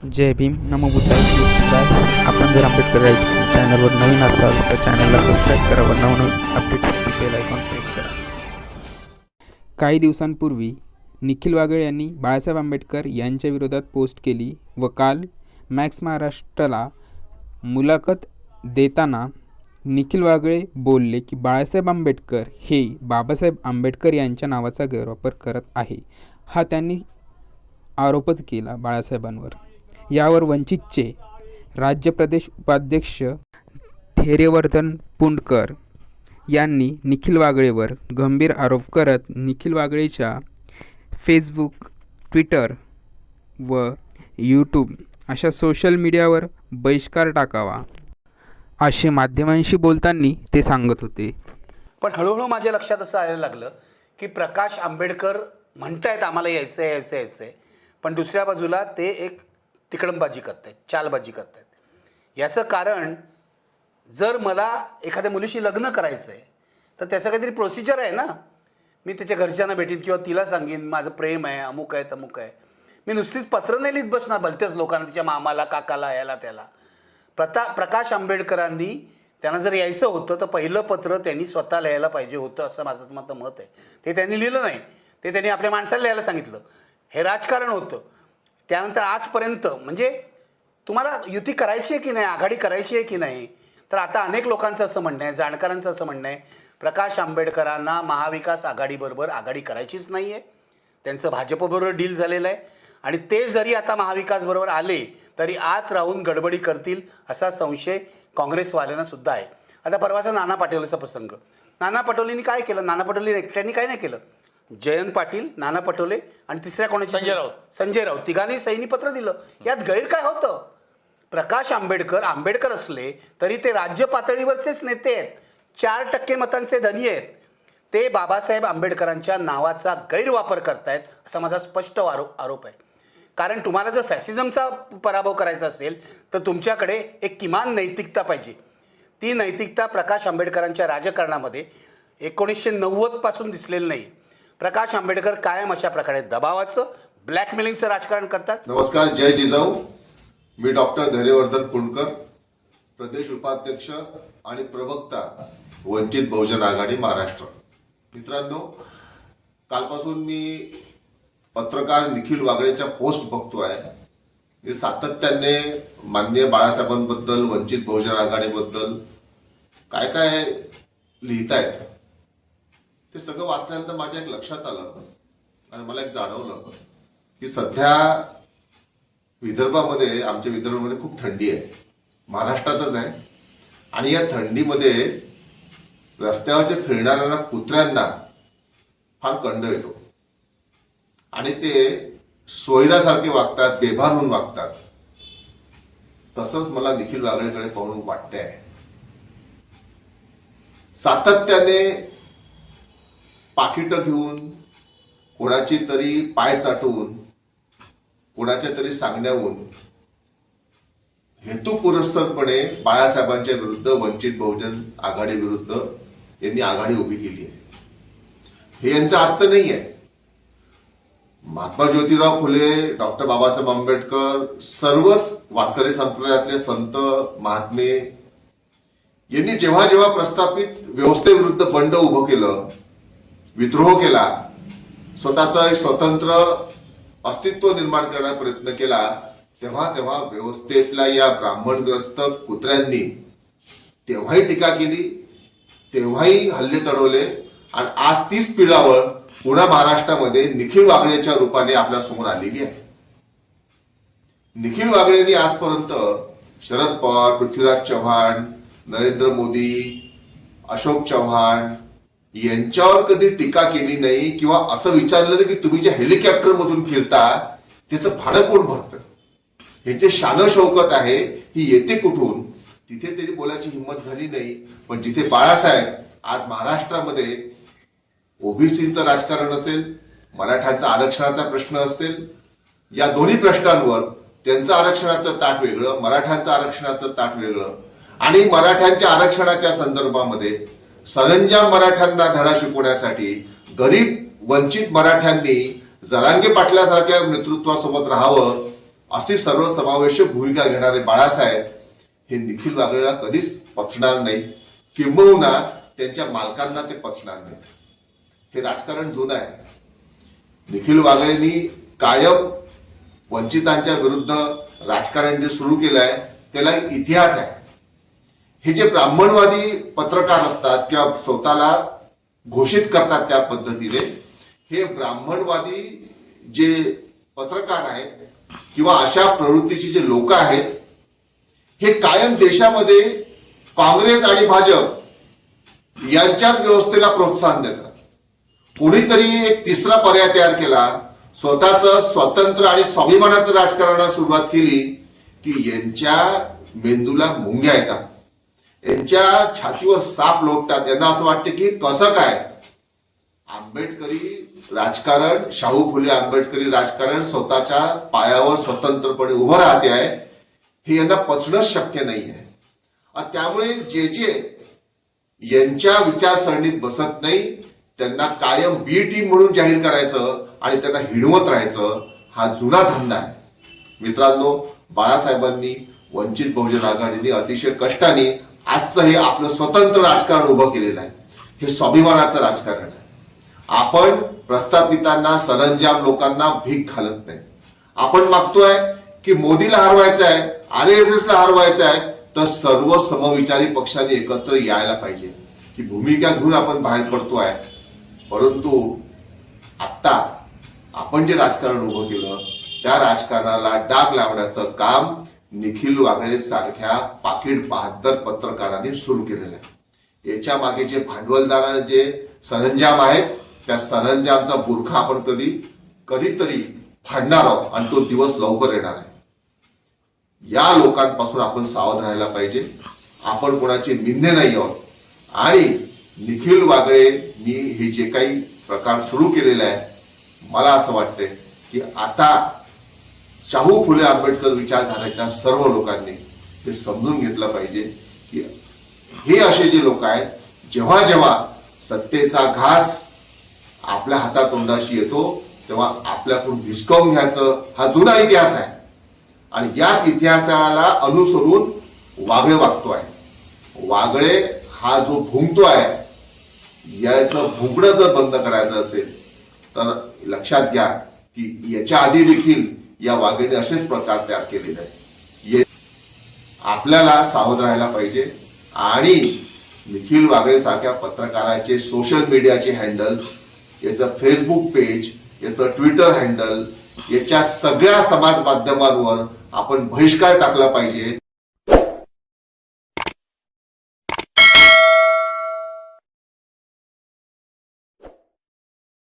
जय भीम नमो बुद्धाय आपण जर आंबेडकर राईट्स चॅनलवर नवीन असाल तर चॅनलला सबस्क्राईब करा व नवनवीन अपडेटसाठी बेल आयकॉन प्रेस करा. काही दिवसांपूर्वी निखिल वागळे यांनी बाळासाहेब आंबेडकर यांच्या विरोधात पोस्ट केली व काल मॅक्स महाराष्ट्राला मुलाखत देताना निखिल वागळे बोलले की बाळासाहेब आंबेडकर हे बाबासाहेब आंबेडकर यांच्या नावाचा गैरवापर करत आहे. हा त्यांनी आरोपच केला बाळासाहेबांवर. यावर वंचितचे राज्य प्रदेश उपाध्यक्ष थेरेवर्धन पुंडकर यांनी निखिल वागळेवर गंभीर आरोप करत निखिल वागळेच्या फेसबुक ट्विटर व यूट्यूब अशा सोशल मीडियावर बहिष्कार टाकावा असे माध्यमांशी बोलताना ते सांगत होते. पण हळूहळू माझ्या लक्षात असं यायला लागलं की प्रकाश आंबेडकर म्हणतायत आम्हाला यायचं आहे यायचं आहे यायचं आहे पण दुसऱ्या बाजूला ते एक तिकडंबाजी करतायत चालबाजी करतायत. याचं कारण जर मला एखाद्या मुलीशी लग्न करायचं आहे तर त्याचं काहीतरी प्रोसिजर आहे ना. मी त्याच्या घरच्यांना भेटीन किंवा तिला सांगेन माझं प्रेम आहे अमुक आहे तमुक आहे. मी नुसतीच पत्र नाही लिहित बसणार भलत्याच लोकांना तिच्या मामाला काकाला याला त्याला. प्रता प्रकाश आंबेडकरांनी त्यांना जर यायचं होतं तर पहिलं पत्र त्यांनी स्वतः लिहायला पाहिजे होतं असं माझं माझं मत आहे. ते त्यांनी लिहिलं नाही. ते त्यांनी आपल्या माणसाला लिहायला सांगितलं. हे राजकारण होतं. त्यानंतर आजपर्यंत म्हणजे तुम्हाला युती करायची आहे की नाही आघाडी करायची आहे की नाही तर आता अनेक लोकांचं असं म्हणणं आहे जाणकारांचं असं म्हणणं आहे प्रकाश आंबेडकरांना महाविकास आघाडीबरोबर आघाडी करायचीच नाही आहे. त्यांचं भाजपबरोबर डील झालेलं आहे. आणि ते जरी आता महाविकासबरोबर आले तरी आत राहून गडबडी करतील असा संशय काँग्रेसवाल्यांना सुद्धा आहे. आता परवाचा नाना पाटोलेचा प्रसंग. नाना पटोलेंनी काय केलं? नाना पटोले एकट्याने काय नाही केलं. जयंत पाटील नाना पटोले आणि तिसऱ्या कोणाची संजय राऊत. संजय राऊत. तिघांनी सैनी पत्र दिलं. यात गैर काय होतं. प्रकाश आंबेडकर आंबेडकर असले तरी ते राज्य पातळीवरचेच नेते आहेत. चार टक्के मतांचे धनी आहेत. ते बाबासाहेब आंबेडकरांच्या नावाचा गैरवापर करतायत असा माझा स्पष्ट आरोप आरोप आहे. कारण तुम्हाला जर फॅसिझमचा पराभव करायचा असेल तर तुमच्याकडे एक किमान नैतिकता पाहिजे. ती नैतिकता प्रकाश आंबेडकरांच्या राजकारणामध्ये एकोणीसशे नव्वदपासून दिसलेलं नाही. प्रकाश आंबेडकर कायम अशा प्रकारे दबावाचं ब्लॅकमेलिंगचं राजकारण करतात. नमस्कार जय जिजाऊ. मी डॉक्टर धैर्यवर्धन कुंडकर प्रदेश उपाध्यक्ष आणि प्रवक्ता वंचित बहुजन आघाडी महाराष्ट्र. मित्रांनो कालपासून मी पत्रकार निखिल वागळेच्या पोस्ट बघतो आहे हे सातत्याने मान्य बाळासाहेबांबद्दल वंचित बहुजन आघाडीबद्दल काय काय लिहितायत? ते सगळं वाचल्यानंतर माझ्या एक लक्षात आलं आणि मला एक जाणवलं की सध्या विदर्भामध्ये आमच्या विदर्भामध्ये खूप थंडी आहे. महाराष्ट्रातच आहे. आणि या थंडीमध्ये रस्त्यावरच्या फिरणाऱ्या कुत्र्यांना फार कंड येतो. आणि ते सोयरासारखे वागतात बेभान होऊन वागतात. तसंच मला निखिल वागळेकडे पाहून वाटतंय. सातत्याने पाकिटं घेऊन कोणाची तरी पाय चाटून कोणाच्या तरी सांगण्याहून हेतुपुरस्सरपणे बाळासाहेबांच्या विरुद्ध वंचित बहुजन आघाडी विरुद्ध यांनी आघाडी उभी केली आहे. हे यांचं आजचं नाही आहे महात्मा ज्योतिराव फुले डॉक्टर बाबासाहेब आंबेडकर सर्वच वारकरी संप्रदायातले संत महात्मे यांनी जेव्हा जेव्हा प्रस्थापित व्यवस्थेविरुद्ध बंड उभं केलं विद्रोह केला स्वतःचं एक स्वतंत्र अस्तित्व निर्माण करण्याचा प्रयत्न केला तेव्हा तेव्हा व्यवस्थेतल्या या ब्राह्मणग्रस्त कुत्र्यांनी तेव्हाही टीका केली तेव्हाही हल्ले चढवले आणि आज तीच पिढावर पुन्हा महाराष्ट्रामध्ये निखिल वागळेच्या रूपाने आपल्यासमोर आलेली आहे. निखिल वागळेंनी आजपर्यंत शरद पवार पृथ्वीराज चव्हाण नरेंद्र मोदी अशोक चव्हाण यांच्यावर कधी टीका केली नाही किंवा असं विचारलं की तुम्ही जे हेलिकॉप्टर मधून फिरता त्याचं भाडं कोण भरतं? ह्याचे शान शौकत आहे ही येते कुठून? तिथे तरी बोलायची हिंमत झाली नाही. पण जिथे बाळासाहेब आज महाराष्ट्रामध्ये ओबीसीचं राजकारण असेल मराठ्यांचा आरक्षणाचा प्रश्न असेल या दोन्ही प्रश्नांवर त्यांचं आरक्षणाचं ताट वेगळं मराठ्यांचं आरक्षणाचं ताट वेगळं. आणि मराठ्यांच्या आरक्षणाच्या संदर्भामध्ये सरंजाम मराठ्यांना धडा शिकवण्यासाठी गरीब वंचित मराठ्यांनी जरांगे पाटलासारख्या नेतृत्वासोबत राहावं अशी सर्वसमावेशक भूमिका घेणारे बाळासाहेब हे निखिल वागळेला कधीच पचणार नाही किंबहुना त्यांच्या मालकांना ते पचणार नाहीत. हे राजकारण जुनं आहे. निखिल वागळेंनी कायम वंचितांच्या विरुद्ध राजकारण जे सुरू केलं आहे त्याला एक इतिहास आहे. हे जे ब्राह्मणवादी पत्रकार असतात किंवा स्वतःला घोषित करतात त्या पद्धतीने हे ब्राह्मणवादी जे पत्रकार आहेत किंवा अशा प्रवृत्तीचे जे लोक आहेत हे कायम देशामध्ये काँग्रेस आणि भाजप यांच्याच व्यवस्थेला प्रोत्साहन देतात. कोणीतरी एक तिसरा पर्याय तयार केला स्वतःच स्वतंत्र आणि स्वाभिमानाचं राजकारणाला सुरुवात केली की यांच्या मेंदूला मुंग्या येतात. त्यांच्या छातीवर साप लोटतात. त्यांना असं वाटतं की कसं काय? आंबेडकरी राजकारण शाहू फुले आंबेडकरी राजकारण स्वतःच्या पायावर स्वतंत्रपणे उभं राहते आहे. हे यांना पचणंच शक्य नाही आहे. त्यामुळे जे जे यांच्या विचारसरणीत बसत नाही त्यांना कायम बी टीम म्हणून जाहीर करायचं आणि त्यांना हिणवत राहायचं हा जुना धंदा आहे. मित्रांनो बाळासाहेबांनी वंचित बहुजन आघाडीने अतिशय कष्टाने आजचं हे आपलं स्वतंत्र राजकारण उभं केलेलं आहे. हे स्वाभिमानाचं राजकारण आहे. आपण प्रस्थापितांना सरंजाम लोकांना भीक घालत नाही. आपण मागतोय की मोदीला हरवायचं आहे आर एस एस ला हरवायचं आहे तर सर्व समविचारी पक्षांनी एकत्र यायला पाहिजे. ही भूमिका घेऊन आपण बाहेर पडतोय. परंतु आत्ता आपण जे राजकारण उभं केलं त्या राजकारणाला डाग लावण्याचं काम निखिल वाघळे सारख्या पाकिट बहात्तर पत्रकारांनी सुरू केलेलं आहे. याच्या मागे जे भांडवलदारांचे जे सरंजाम आहेत त्या सरंजामचा बुरखा आपण कधी कधीतरी फाडणार आहोत आणि तो दिवस लवकर येणार आहे. या लोकांपासून आपण सावध राहायला पाहिजे. आपण कोणाचे निंदे नाही आहोत. आणि निखिल वागळेंनी हे जे काही प्रकार सुरू केलेले आहे मला असं वाटतंय की आता शाहू फुले आंबेडकर विचारधाराच्या सर्व लोकांनी हे समजून घेतलं पाहिजे की हे असे जे लोक आहेत जेव्हा जेव्हा सत्तेचा घास आपल्या हातातोंडाशी येतो तेव्हा आपल्याकडून हिसकावून घ्यायचं हा जुना इतिहास आहे. आणि याच इतिहासाला अनुसरून वागळे वागतो आहे. वागळे हा जो भुंकतो आहे याचं भुंकणं जर बंद करायचं असेल तर लक्षात घ्या की याच्या आधी देखील या वाघेने असेच प्रकार तयार केलेले आहेत. आपल्याला सावध राहायला पाहिजे. आणि निखिल वाघळे सारख्या पत्रकाराचे सोशल मीडियाचे हँडल्स याचं फेसबुक पेज याचं ट्विटर हँडल याच्या सगळ्या समाज माध्यमांवर आपण बहिष्कार टाकला पाहिजे.